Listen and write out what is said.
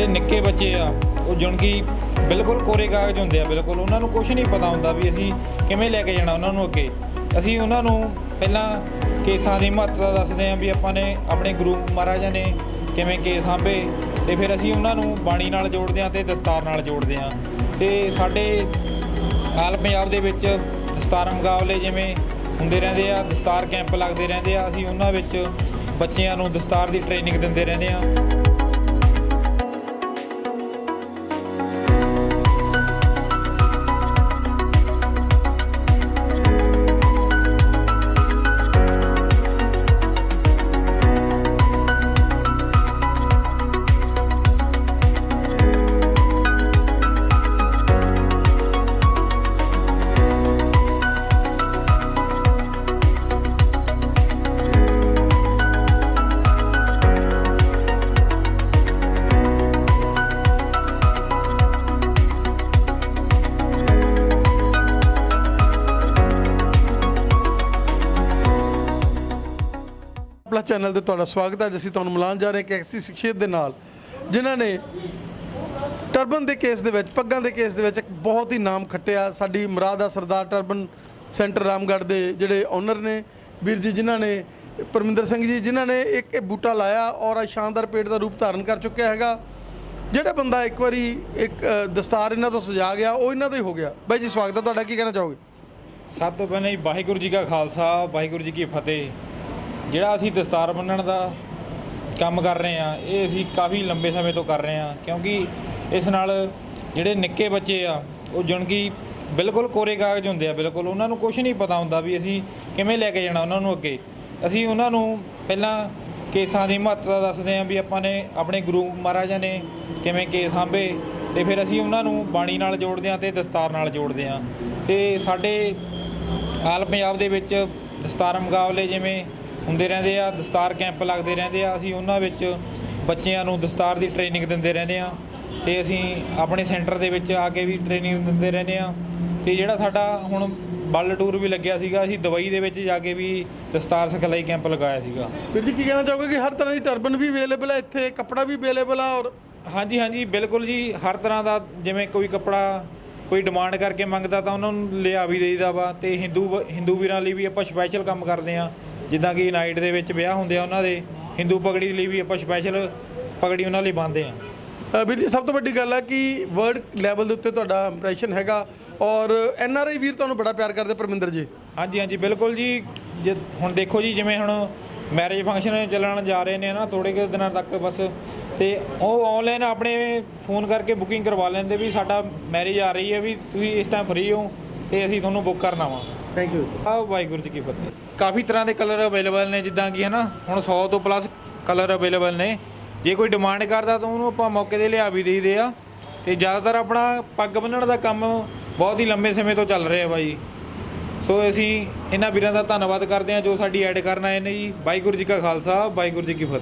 ਜਿਹੜੇ ਨਿੱਕੇ ਬੱਚੇ ਆ, ਉਹ ਜੁਣਕੀ ਬਿਲਕੁਲ ਕੋਰੇ ਕਾਗਜ਼ ਹੁੰਦੇ ਆ, ਬਿਲਕੁਲ ਉਹਨਾਂ ਨੂੰ ਕੁਝ ਨਹੀਂ ਪਤਾ ਹੁੰਦਾ ਵੀ ਅਸੀਂ ਕਿਵੇਂ ਲੈ ਕੇ ਜਾਣਾ ਉਹਨਾਂ ਨੂੰ ਅੱਗੇ। ਅਸੀਂ ਉਹਨਾਂ ਨੂੰ ਪਹਿਲਾਂ ਕੇਸਾਂ ਦੀ ਮਹੱਤਤਾ ਦੱਸਦੇ ਹਾਂ ਵੀ ਆਪਾਂ ਨੇ ਆਪਣੇ ਗੁਰੂ ਮਹਾਰਾਜਾਂ ਨੇ ਕਿਵੇਂ ਕੇਸ ਸਾਂਭੇ ਤੇ ਫਿਰ ਅਸੀਂ ਉਹਨਾਂ ਨੂੰ ਬਾਣੀ ਨਾਲ ਜੋੜਦੇ ਹਾਂ ਤੇ ਦਸਤਾਰ ਨਾਲ ਜੋੜਦੇ ਹਾਂ। ਤੇ ਸਾਡੇ ਆਲ ਪੰਜਾਬ ਦੇ ਵਿੱਚ ਦਸਤਾਰ ਮੁਕਾਬਲੇ ਜਿਵੇਂ ਹੁੰਦੇ ਰਹਿੰਦੇ ਆ, ਦਸਤਾਰ ਕੈਂਪ ਲੱਗਦੇ ਰਹਿੰਦੇ ਆ, ਅਸੀਂ ਉਹਨਾਂ ਵਿੱਚ ਬੱਚਿਆਂ ਨੂੰ ਦਸਤਾਰ ਦੀ ਟ੍ਰੇਨਿੰਗ ਦਿੰਦੇ ਰਹਿੰਦੇ ਆ ਆਪਣਾ ਚੈਨਲ ਤੇ ਤੁਹਾਡਾ ਸਵਾਗਤ ਹੈ। ਅੱਜ ਅਸੀਂ ਤੁਹਾਨੂੰ ਮਿਲਾਉਣ ਜਾ ਰਹੇ ਕਿ ਐਕਸੀ ਸ਼ਖਸੀਅਤ ਦੇ ਨਾਲ, ਜਿਨ੍ਹਾਂ ਨੇ ਟਰਬਨ ਦੇ ਕੇਸ ਦੇ ਵਿੱਚ, ਪੱਗਾਂ ਦੇ ਕੇਸ ਦੇ ਵਿੱਚ ਇੱਕ ਬਹੁਤ ਹੀ ਨਾਮ ਖੱਟਿਆ। ਸਾਡੀ ਮਰਾਦ ਆ ਸਰਦਾਰ ਟਰਬਨ ਸੈਂਟਰ ਰਾਮਗੜ੍ਹ ਦੇ ਜਿਹੜੇ ਓਨਰ ਨੇ, ਵੀਰ ਜੀ, ਜਿਨ੍ਹਾਂ ਨੇ, ਪਰਮਿੰਦਰ ਸਿੰਘ ਜੀ, ਜਿਨ੍ਹਾਂ ਨੇ ਇੱਕ ਇਹ ਬੂਟਾ ਲਾਇਆ ਔਰ ਅੱਜ ਸ਼ਾਨਦਾਰ ਪੇਟ ਦਾ ਰੂਪ ਧਾਰਨ ਕਰ ਚੁੱਕਿਆ ਹੈਗਾ। ਜਿਹੜਾ ਬੰਦਾ ਇੱਕ ਵਾਰੀ ਇੱਕ ਦਸਤਾਰ ਇਹਨਾਂ ਤੋਂ ਸਜਾ ਗਿਆ, ਉਹ ਇਹਨਾਂ ਦਾ ਹੀ ਹੋ ਗਿਆ। ਬਾਈ ਜੀ, ਸਵਾਗਤ ਹੈ। ਤੁਹਾਡਾ ਕੀ ਕਹਿਣਾ ਚਾਹੋਗੇ? ਸਭ ਤੋਂ ਪਹਿਲਾਂ ਜੀ, ਵਾਹਿਗੁਰੂ ਜੀ ਕਾ ਖਾਲਸਾ, ਵਾਹਿਗੁਰੂ ਜੀ ਕੀ ਫਤਿਹ। ਜਿਹੜਾ ਅਸੀਂ ਦਸਤਾਰ ਬੰਨਣ ਦਾ ਕੰਮ ਕਰ ਰਹੇ ਆ ਇਹ ਅਸੀਂ ਕਾਫੀ ਲੰਬੇ ਸਮੇਂ ਤੋਂ ਕਰ ਰਹੇ ਆ ਕਿਉਂਕਿ ਇਸ ਨਾਲ ਜਿਹੜੇ ਨਿੱਕੇ ਬੱਚੇ ਆ, ਉਹ ਜੁਣਕੀ ਬਿਲਕੁਲ ਕੋਰੇ ਕਾਗਜ਼ ਹੁੰਦੇ ਆ, ਬਿਲਕੁਲ ਉਹਨਾਂ ਨੂੰ ਕੁਝ ਨਹੀਂ ਪਤਾ ਹੁੰਦਾ ਵੀ ਅਸੀਂ ਕਿਵੇਂ ਲੈ ਕੇ ਜਾਣਾ ਉਹਨਾਂ ਨੂੰ ਅੱਗੇ। ਅਸੀਂ ਉਹਨਾਂ ਨੂੰ ਪਹਿਲਾਂ ਕੇਸਾਂ ਦੀ ਮਹੱਤਤਾ ਦੱਸਦੇ ਹਾਂ ਵੀ ਆਪਾਂ ਨੇ ਆਪਣੇ ਗੁਰੂ ਮਹਾਰਾਜਾਂ ਨੇ ਕਿਵੇਂ ਕੇਸ ਸਾਂਭੇ ਤੇ ਫਿਰ ਅਸੀਂ ਉਹਨਾਂ ਨੂੰ ਬਾਣੀ ਨਾਲ ਜੋੜਦੇ ਹਾਂ ਤੇ ਦਸਤਾਰ ਨਾਲ ਜੋੜਦੇ ਹਾਂ। ਤੇ ਸਾਡੇ ਆਲ ਪੰਜਾਬ ਦੇ ਵਿੱਚ ਦਸਤਾਰ ਮੁਕਾਬਲੇ ਜਿਵੇਂ ਹੁੰਦੇ ਰਹਿੰਦੇ ਆ ਦਸਤਾਰ ਕੈਂਪ ਲੱਗਦੇ ਰਹਿੰਦੇ ਆ ਅਸੀਂ ਉਹਨਾਂ ਵਿੱਚ ਬੱਚਿਆਂ ਨੂੰ ਦਸਤਾਰ ਦੀ ਟ੍ਰੇਨਿੰਗ ਦਿੰਦੇ ਰਹਿੰਦੇ ਆ ਤੇ ਅਸੀਂ ਆਪਣੇ ਸੈਂਟਰ ਦੇ ਵਿੱਚ ਆ ਕੇ ਵੀ ਟ੍ਰੇਨਿੰਗ ਦਿੰਦੇ ਰਹਿੰਦੇ ਆ ਤੇ ਜਿਹੜਾ ਸਾਡਾ ਹੁਣ ਵਰਲਡ ਟੂਰ ਵੀ ਲੱਗਿਆ ਸੀਗਾ ਅਸੀਂ ਦੁਬਈ ਦੇ ਵਿੱਚ ਜਾ ਕੇ ਵੀ ਦਸਤਾਰ ਸਿਖਲਾਈ ਕੈਂਪ ਲਗਾਇਆ ਸੀਗਾ। ਵੀਰ ਜੀ ਕੀ ਕਹਿਣਾ ਚਾਹੋਗੇ ਕਿ ਹਰ ਤਰ੍ਹਾਂ ਦੀ ਟਰਬਨ ਵੀ ਅਵੇਲੇਬਲ ਹੈ ਇੱਥੇ ਕੱਪੜਾ ਵੀ ਅਵੇਲੇਬਲ ਆ ਔਰ ਹਾਂਜੀ ਹਾਂਜੀ ਬਿਲਕੁਲ ਜੀ ਹਰ ਤਰ੍ਹਾਂ ਦਾ ਜਿਵੇਂ ਕੋਈ ਕੱਪੜਾ ਕੋਈ ਡਿਮਾਂਡ ਕਰਕੇ ਮੰਗਦਾ ਤਾਂ ਉਹਨਾਂ ਨੂੰ ਲਿਆ ਵੀ ਦੇਈਦਾ ਵਾ ਤੇ ਹਿੰਦੂ ਹਿੰਦੂ ਵੀਰਾਂ ਲਈ ਵੀ ਆਪਾਂ ਸਪੈਸ਼ਲ ਕੰਮ ਕਰਦੇ ਆ। ਜਿੱਦਾਂ ਕਿ ਨਾਈਟ ਦੇ ਵਿੱਚ ਵਿਆਹ ਹੁੰਦੇ ਆ ਉਹਨਾਂ ਦੇ ਹਿੰਦੂ ਪਗੜੀ ਲਈ ਵੀ ਆਪਾਂ ਸਪੈਸ਼ਲ ਪਗੜੀ ਉਹਨਾਂ ਲਈ ਬੰਨ੍ਹਦੇ ਆ। ਵੀਰ ਜੀ ਸਭ ਤੋਂ ਵੱਡੀ ਗੱਲ ਹੈ ਕਿ ਵਰਲਡ ਲੈਵਲ ਦੇ ਉੱਤੇ ਤੁਹਾਡਾ ਇੰਪ੍ਰੈਸ਼ਨ ਹੈਗਾ ਔਰ ਐਨ ਆਰ ਆਈ ਵੀਰ ਤੁਹਾਨੂੰ ਬੜਾ ਪਿਆਰ ਕਰਦੇ ਪਰਮਿੰਦਰ ਜੀ। ਹਾਂਜੀ ਹਾਂਜੀ ਬਿਲਕੁਲ ਜੀ। ਜੇ ਹੁਣ ਦੇਖੋ ਜੀ ਜਿਵੇਂ ਹੁਣ ਮੈਰਿਜ ਫੰਕਸ਼ਨ ਚੱਲਣ ਜਾ ਰਹੇ ਨੇ ਨਾ ਥੋੜੇ ਕੁ ਦਿਨਾਂ ਤੱਕ ਬਸ। ਤੇ ਉਹ ਆਨਲਾਈਨ ਆਪਣੇ ਫੋਨ ਕਰਕੇ ਬੁਕਿੰਗ ਕਰਵਾ ਲੈਂਦੇ ਵੀ ਸਾਡਾ ਮੈਰਿਜ ਆ ਰਹੀ ਹੈ ਵੀ ਤੁਸੀਂ ਇਸ ਟਾਈਮ ਫ੍ਰੀ ਹੋ ਤੇ ਅਸੀਂ ਤੁਹਾਨੂੰ ਬੁੱਕ ਕਰਨਾ ਵਾ। ਥੈਂਕ ਯੂ ਆ ਵਾਹਿਗੁਰੂ ਜੀ ਕੀ ਫਤਿਹ। ਕਾਫੀ ਤਰ੍ਹਾਂ ਦੇ ਕਲਰ ਅਵੇਲੇਬਲ ਨੇ, ਜਿੱਦਾਂ ਕਿ ਹਨਾ, ਹੁਣ 100 ਤੋਂ ਪਲੱਸ ਕਲਰ ਅਵੇਲੇਬਲ ਨੇ। ਜੇ ਕੋਈ ਡਿਮਾਂਡ ਕਰਦਾ ਤਾਂ ਉਹਨੂੰ ਆਪਾਂ ਮੌਕੇ ਤੇ ਲਿਆ ਵੀ ਦੇਈਦੇ ਆ। ਤੇ ਜ਼ਿਆਦਾਤਰ ਆਪਣਾ ਪੱਗ ਬੰਨਣ ਦਾ ਕੰਮ ਬਹੁਤ ਹੀ ਲੰਬੇ ਸਮੇਂ ਤੋਂ ਚੱਲ ਰਿਹਾ ਬਾਈ। ਸੋ ਅਸੀਂ ਇਹਨਾਂ ਵੀਰਾਂ ਦਾ ਧੰਨਵਾਦ ਕਰਦੇ ਹਾਂ ਜੋ ਸਾਡੀ ਐਡ ਕਰਨ ਆਏ ਨੇ ਜੀ। ਵਾਹਿਗੁਰੂ ਜੀ ਕਾ ਖਾਲਸਾ, ਵਾਹਿਗੁਰੂ ਜੀ ਕੀ ਫਤਿਹ।